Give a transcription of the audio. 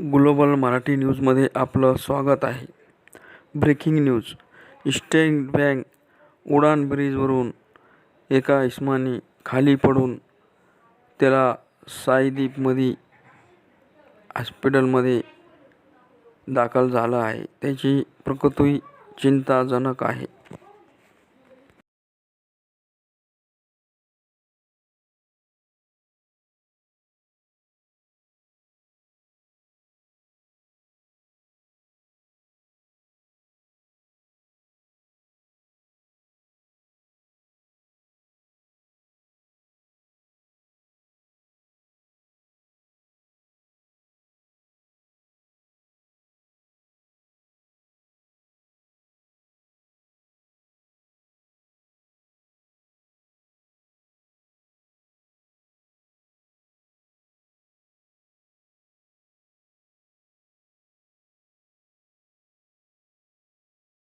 Global Marathi न्यूजमध्ये आपलं स्वागत आहे. Breaking news. State Bank Udan ब्रिजवरून एका इस्मानी खाली पडून त्याला सायदीपमध्ये हॉस्पिटलमध्ये दाखल झाला आहे. त्याची प्रकृती चिंताजनक आहे.